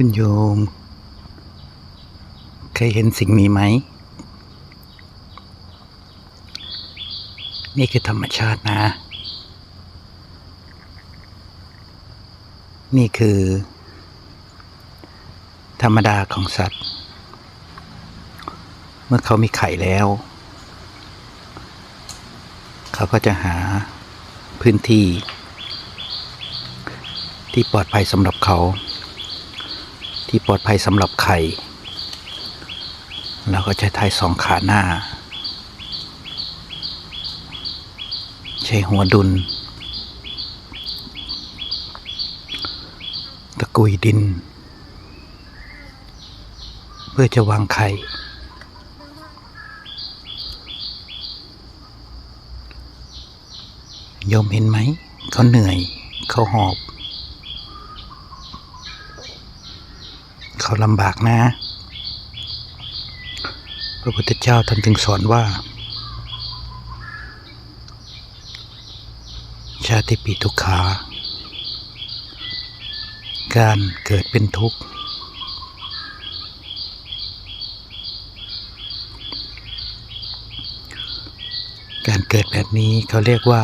คุณโยม เคยเห็นสิ่งนี้ไหม นี่คือธรรมชาตินะ นี่คือ ธรรมดาของสัตว์ เมื่อเขามีไข่แล้ว เขาก็จะหาพื้นที่ ที่ปลอดภัยสำหรับเขา ที่ปลอดภัยสำหรับไข่แล้วก็ใช้ไทยสองขาหน้า ใช้หัวดุลตะกุยดิน เพื่อจะวางไข่โยมเห็นไหม เขาเหนื่อย เขาหอบ เขาลำบากนะ พระพุทธเจ้าท่านจึงสอนว่า ชาติปีทุกขา การเกิดเป็นทุกข์ การเกิดแบบนี้เขาเรียกว่า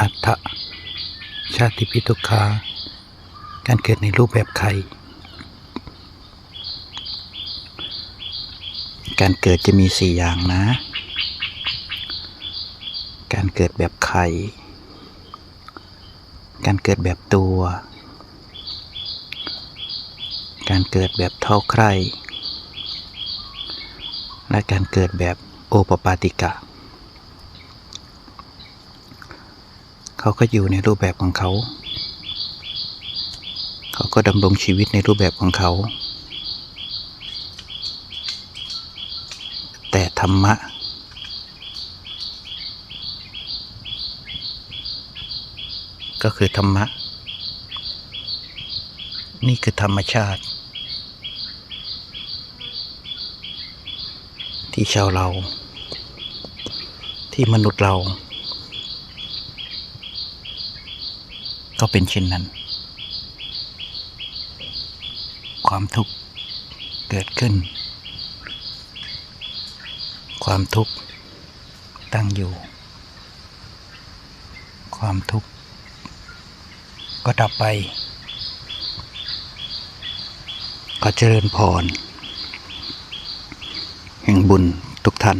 อัตถาติพิทุกขาการเกิดในรูปแบบไข่การเกิดจะมีสี่อย่างนะ การเกิดแบบไข่ การเกิดแบบตัว การเกิดแบบเท่าใคร และการเกิดแบบโอปปาติกะ เขาก็อยู่ในรูปแบบของเขา เขาก็ดำรงชีวิตในรูปแบบของเขา แต่ธรรมะ ก็คือธรรมะ นี่คือธรรมชาติ ที่ชาวเรา ที่มนุษย์เรา ก็เป็นเช่นนั้น ความทุกข์เกิดขึ้น ความทุกข์ตั้งอยู่ ความทุกข์ก็ดับไป ก็เจริญพร แห่งบุญทุกท่าน